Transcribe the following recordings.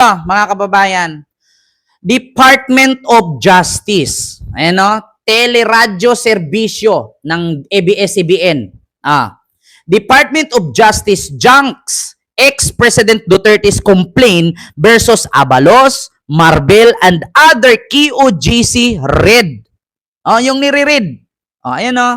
Mga kababayan, Department of Justice. Ayan o, Teleradyo Serbisyo ng ABS-CBN. Ah. Department of Justice junks ex-President Duterte's complaint versus Abalos, Marbel, and other QOGC Red. Oh, yung nire-read. Oh, ayan o.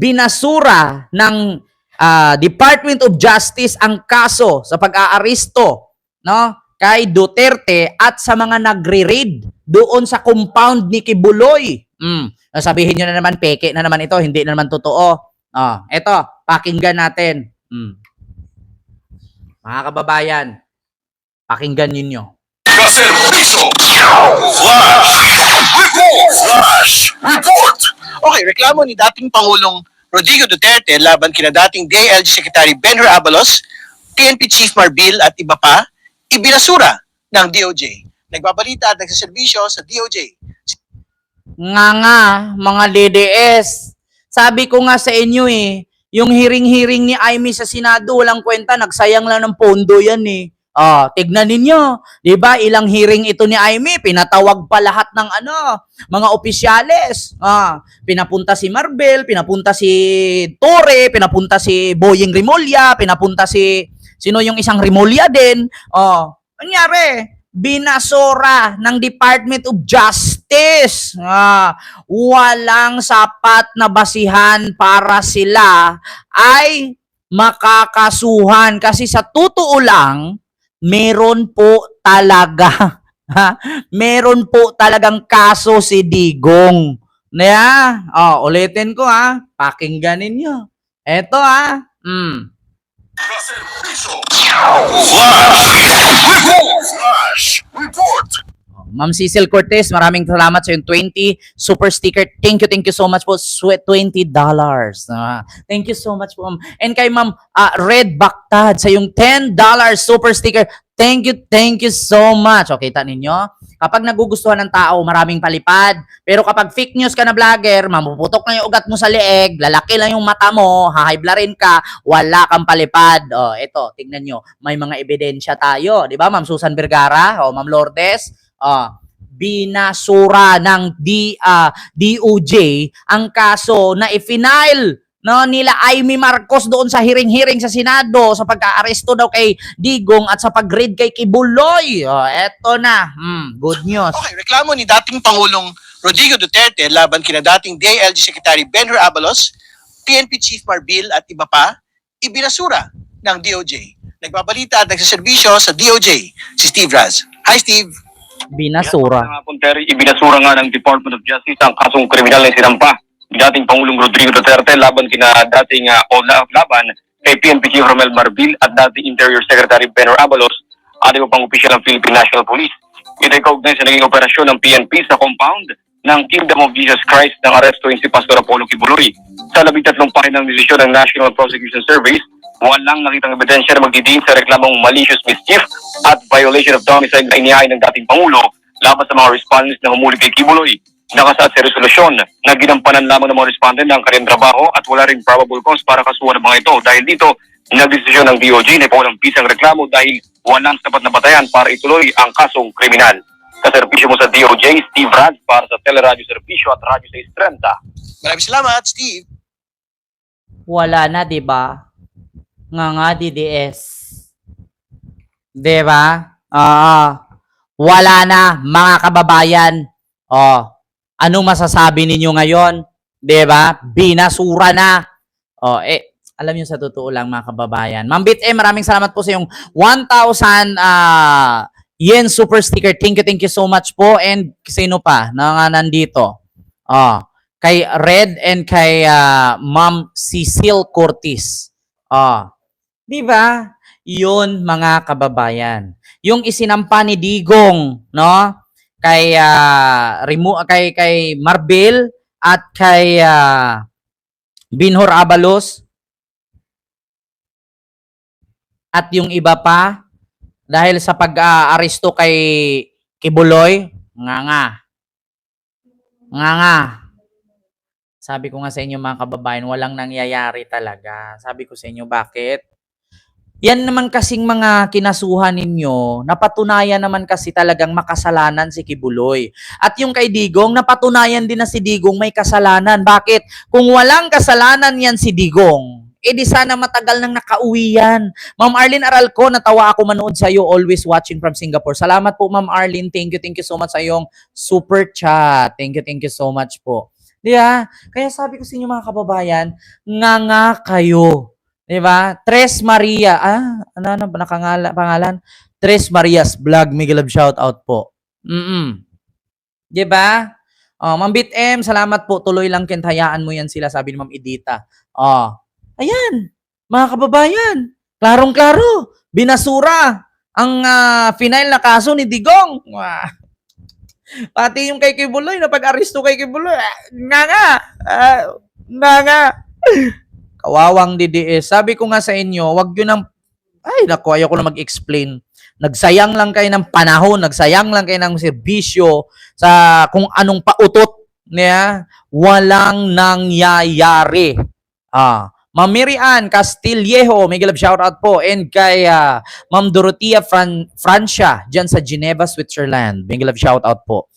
Binasura ng ah, Department of Justice ang kaso sa pag-aaresto no kay Duterte at sa mga nagre-raid doon sa compound ni Kibuloy. Mm. Sabihin nyo na naman, peke na naman ito, hindi na naman totoo. Oh, eto, pakinggan natin. Mm. Mga kababayan, pakinggan ninyo. Kaserviso! Flash! Report! Flash! Report! Okay, reklamo ni dating Pangulong Rodrigo Duterte laban kina dating DILG Secretary Benhur Abalos, PNP Chief Marbil at iba pa, ibinasura ng DOJ. Nagbabalita at nagsaservisyo sa DOJ. Nga nga, mga DDS. Sabi ko nga sa inyo eh, yung hearing-hearing ni Amy sa Senado, walang kwenta, nagsayang lang ng pondo yan eh. Ah, tignan ninyo, 'di ba? Ilang hearing ito ni Amy, pinatawag pa lahat ng ano, mga opisyales. Ah, pinapunta si Marbel, pinapunta si Torre, pinapunta si Boying Rimolya, pinapunta si sino yung isang Rimolya din. Oh, nangyari, binasora ng Department of Justice. Ah, walang sapat na basihan para sila ay makakasuhan kasi sa totoo lang meron po talaga ha, meron po talagang kaso si Digong. Na, oh, ulitin ko ha. Pakinggan ninyo. Eto ha. Mm. Kaserviso! Flash! Report! Flash! Report! Ma'am Cecil Cortez, maraming salamat sa yung 20 super sticker. Thank you, thank you so much po. Sweat $20. Ah, thank you so much po. And kay Ma'am ah, Red Bactad sa yung $10 super sticker. Thank you, thank you so much. Okay, ta ninyo? Kapag nagugustuhan ng tao, maraming palipad. Pero kapag fake news ka na vlogger, mamuputok na yung ugat mo sa leeg, lalaki lang yung mata mo, hahiblarin ka, wala kang palipad. Oh, ito, tingnan nyo. May mga ebidensya tayo. Di ba, Ma'am Susan Vergara? O, Ma'am Lourdes? Ah, binasura ng D, ah, DOJ ang kaso na i-final no nila Amy Marcos doon sa hearing-hearing sa Senado sa pagka-aresto daw kay Digong at sa pag-raid kay Kibuloy. Oh, eto na. Hmm, good news. Okay, reklamo ni dating Pangulong Rodrigo Duterte laban kina dating DILG Secretary Benhur Abalos, PNP Chief Marbil at iba pa, ibinasura ng DOJ. Nagbabalita at nagsaservisyo sa DOJ, si Steve Raz. Hi Steve! Binasura. Nga po, Terry, ibinasura nga ng Department of Justice ang kasong kriminal na sinampa dating Pangulong Rodrigo Duterte laban kina dating uh, o la- laban kay PNP Chief Romel Marbil at dating Interior Secretary Benor Abalos at iba pang opisyal ng Philippine National Police. Ito ay kaugnay sa naging operasyon ng PNP sa compound ng Kingdom of Jesus Christ ng arestuin si Pastor Apollo Kibuloy. Sa labing-tatlong pahinang desisyon ng National Prosecution Service, walang nakitang ebidensya na magdidiin sa reklamong malicious mischief at violation of domicile na inihain ng dating Pangulo laban sa mga respondents na humuli kay Kibuloy. Nakasaad sa resolusyon na ginampanan lamang ng mga respondent ng kanilang trabaho at wala rin probable cause para kasuhan ng mga ito. Dahil dito, nagdesisyon ng DOJ na ipawalang pisang reklamo dahil walang sapat na batayan para ituloy ang kasong kriminal. Kaservisyo mo sa DOJ, Steve Rad para sa Teleradio Servisyo at Radyo 630. Maraming salamat, Steve! Wala na, 'di ba? Nga nga DDS. 'Di ba? Oo. Wala na, mga kababayan. Oh, anong masasabi ninyo ngayon? 'Di ba? Binasura na. Oh, eh alam niyo sa totoo lang mga kababayan. Ma'am Bit eh, maraming salamat po sa yung 1,000 ah yen super sticker. Thank you, thank you so much po. And sino pa na nga nandito? Oh, kay Red and kay ah, Ma'am Cecil Cortis. Ah, 'di ba? 'Yun mga kababayan. Yung isinampa ni Digong, no? Kay ah, Remo kay kay Marbel at kay ah, Binhor Abalos at yung iba pa dahil sa pag-aresto kay Kibuloy, nga nga. Nga nga. Sabi ko nga sa inyo mga kababayan, walang nangyayari talaga. Sabi ko sa inyo, bakit? Yan naman kasing mga kinasuhan ninyo, napatunayan naman kasi talagang makasalanan si Kibuloy. At yung kay Digong, napatunayan din na si Digong may kasalanan. Bakit? Kung walang kasalanan yan si Digong, eh di sana matagal nang nakauwi yan. Ma'am Arlene Aralco, natawa ako manood sa iyo, always watching from Singapore. Salamat po Ma'am Arlene, thank you, thank you so much sa iyong super chat. Thank you, thank you so much po. Di ba? Kaya sabi ko sa inyo mga kababayan, nga nga kayo. Di ba? Tres Maria. Ah, ano na nakangala, pangalan? Tres Marias Vlog. Miguel Love shout out po. Mm Di ba? Oh, Ma'am Bit M, salamat po. Tuloy lang kintayaan mo yan sila, sabi ni Ma'am Edita. Oh. Ayan, mga kababayan. Klarong-klaro. Binasura ang ah, final na kaso ni Digong. Wah. Pati yung kay Kibuloy, na pag-aristo kay Kibuloy, ah, nga nga, ah, nga nga. Kawawang DDS. Sabi ko nga sa inyo, wag yun ang, ay naku, ayoko na mag-explain. Nagsayang lang kayo ng panahon, nagsayang lang kayo ng serbisyo sa kung anong pautot niya, walang nangyayari. Ah, Ma'am Mary Ann Castillejo, may galab shoutout po. And kay ah, Ma'am Dorothea Fran Francia, dyan sa Geneva, Switzerland. May galab shoutout po.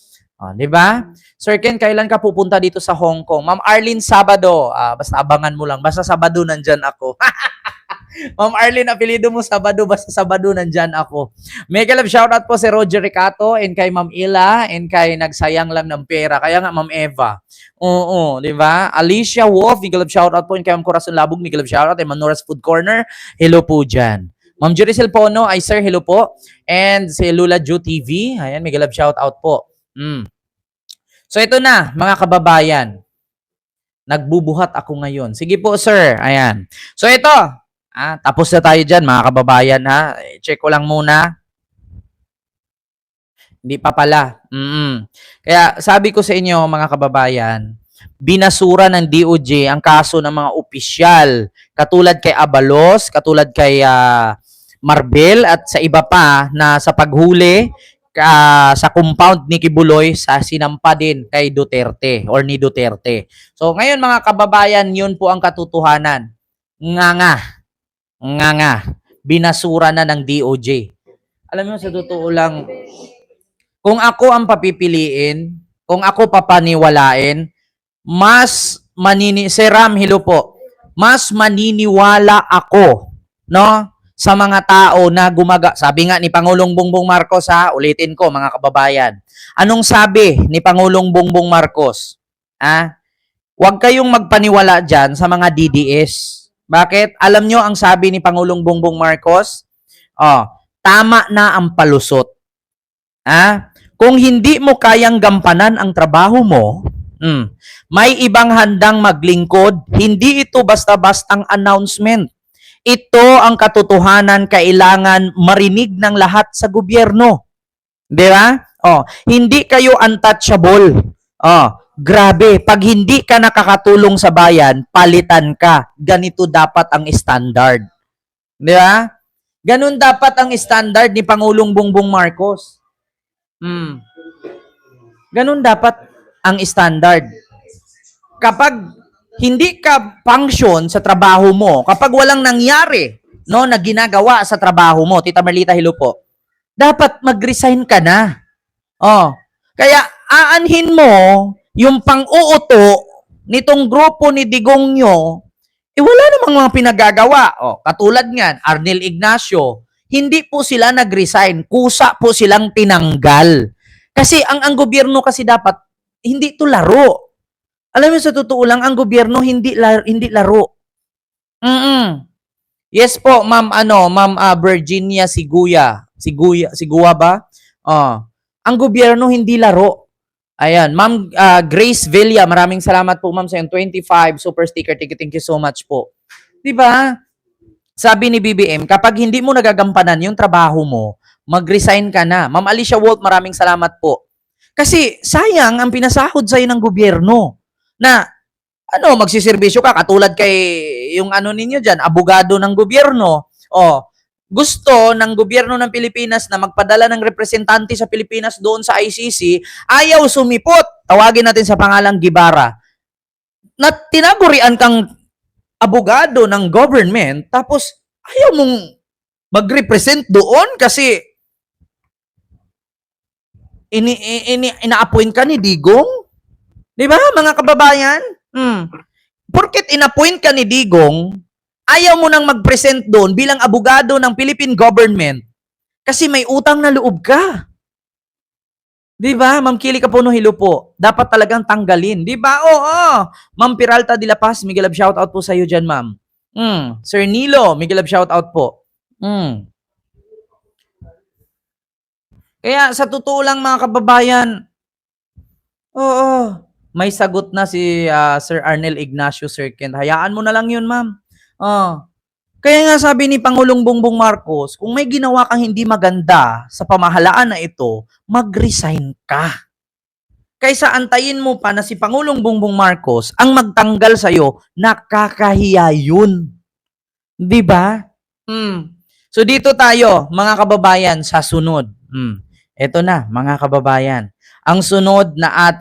Ah, di ba? Sir Ken, kailan ka pupunta dito sa Hong Kong? Ma'am Arlene, Sabado. Ah, basta abangan mo lang. Basta Sabado nandyan ako. Ma'am Arlene, apelido mo Sabado. Basta Sabado nandyan ako. Mega love shoutout po si Roger Ricato and kay Ma'am Ila and kay nagsayang lang ng pera. Kaya nga Ma'am Eva. Oo, di ba? Alicia Wolf, mega love shoutout po and kay Ma'am Corazon Labog, mega love shoutout. And Manoras Food Corner, hello po dyan. Ma'am Juricel Pono, ay sir, hello po. And si Lula Ju TV, ayan, mega love shoutout po. Mm. So ito na, mga kababayan. Nagbubuhat ako ngayon. Sige po, sir. Ayan. So ito, ah, tapos na tayo dyan, mga kababayan. Ha? Check ko lang muna. Hindi pa pala. Mm Kaya sabi ko sa inyo, mga kababayan, binasura ng DOJ ang kaso ng mga opisyal. Katulad kay Abalos, katulad kay ah, Marbel, at sa iba pa na sa paghuli ka sa compound ni Kibuloy sa sinampa din kay Duterte or ni Duterte. So ngayon mga kababayan, yun po ang katotohanan. Nga nga. Nga nga. Binasura na ng DOJ. Alam mo sa totoo lang, kung ako ang papipiliin, kung ako papaniwalain, mas manini si Ram Hilo po, mas maniniwala ako, no? Sa mga tao na gumaga, sabi nga ni Pangulong Bongbong Marcos ha, ulitin ko mga kababayan. Anong sabi ni Pangulong Bongbong Marcos? Ha? Huwag kayong magpaniwala diyan sa mga DDS. Bakit? Alam nyo ang sabi ni Pangulong Bongbong Marcos? Oh, tama na ang palusot. Ha? Kung hindi mo kayang gampanan ang trabaho mo, mm, may ibang handang maglingkod, hindi ito basta-bastang announcement. Ito ang katotohanan kailangan marinig ng lahat sa gobyerno. Di ba? Oh, hindi kayo untouchable. Oh, grabe, pag hindi ka nakakatulong sa bayan, palitan ka. Ganito dapat ang standard. Di ba? Ganun dapat ang standard ni Pangulong Bongbong Marcos. Hmm. Ganun dapat ang standard. Kapag hindi ka function sa trabaho mo, kapag walang nangyari, no, na ginagawa sa trabaho mo, Tita Marlita, hello po, dapat mag-resign ka na. Oh. Kaya aanhin mo yung pang-uuto nitong grupo ni Digong nyo, eh wala namang mga pinagagawa. Oh, katulad niyan, Arnel Ignacio, hindi po sila nag-resign, kusa po silang tinanggal. Kasi ang ang gobyerno kasi dapat hindi to laro. Alam mo sa totoo lang ang gobyerno hindi laro, hindi laro. Mm. Yes po, Ma'am ano, Ma'am ah, Virginia Siguya. Siguya, Sigua ba? Oh. Ang gobyerno hindi laro. Ayan, Ma'am ah, Grace Villa, maraming salamat po Ma'am sa iyong 25 super sticker. You, thank you so much po. 'Di ba? Sabi ni BBM, kapag hindi mo nagagampanan yung trabaho mo, mag-resign ka na. Ma'am Alicia Walt, maraming salamat po. Kasi sayang ang pinasahod sa'yo ng gobyerno na ano, magsiservisyo ka katulad kay yung ano ninyo diyan, abogado ng gobyerno. Oh, gusto ng gobyerno ng Pilipinas na magpadala ng representante sa Pilipinas doon sa ICC, ayaw sumipot. Tawagin natin sa pangalang Gibara. Na tinagurian kang abogado ng government tapos ayaw mong mag-represent doon kasi ini, ini, ina-appoint ka ni Digong? Di ba, mga kababayan? Hmm. Porket in-appoint ka ni Digong, ayaw mo nang mag-present doon bilang abogado ng Philippine government kasi may utang na loob ka. Di ba? Ma'am Kili Kapuno Hilupo, dapat talagang tanggalin. Di ba? Oo. Ma'am Peralta de la Paz, Miguel Love shoutout po sa iyo dyan, ma'am. Mm. Sir Nilo, Miguel Love shoutout po. Mm. Kaya sa totoo lang mga kababayan, oo, may sagot na si ah, Sir Arnel Ignacio Sir Ken. Hayaan mo na lang yun, ma'am. Oh. Kaya nga sabi ni Pangulong Bongbong Marcos, kung may ginawa kang hindi maganda sa pamahalaan na ito, mag-resign ka. Kaysa antayin mo pa na si Pangulong Bongbong Marcos ang magtanggal sa'yo, nakakahiya yun. Di ba? Hmm. So dito tayo, mga kababayan, sa sunod. Hmm. Ito na, mga kababayan. Ang sunod na at